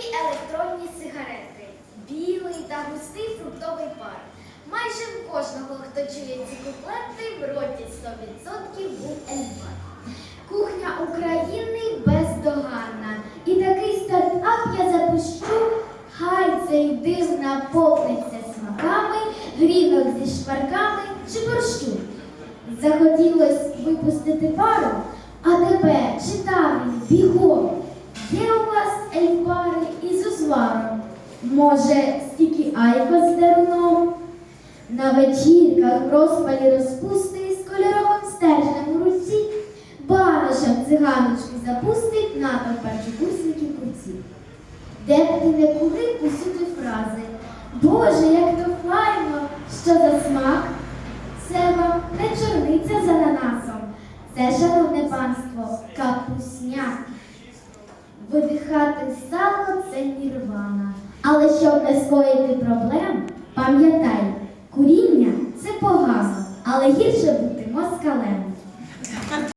Солодкі електронні сигарети, білий та густий фруктовий пар. Майже в кожного, хто чує ці куплети, в роті 100% був ельфар. Кухня України бездоганна. І такий стартап я запущу. Хай цей див наповниться смаками, грінок зі шпарками чи борщу. Захотілось випустити пару, а тебе читав бігом. Є у вас ельфари із може, стільки айко з деруном? На вечірках розпалі розпусти з кольоровим стержнем у руці, баношем циганочки запустить натовп першокурсників курці. Де б ти не курив усюди фрази. Боже, як то файно, що за смак. Це вам не чорниця з ананасом. Це, шановне панство, капусняк. Видихати сало це нірвана. Але щоб не скоїти проблем, пам'ятай, куріння це погано, але гірше бути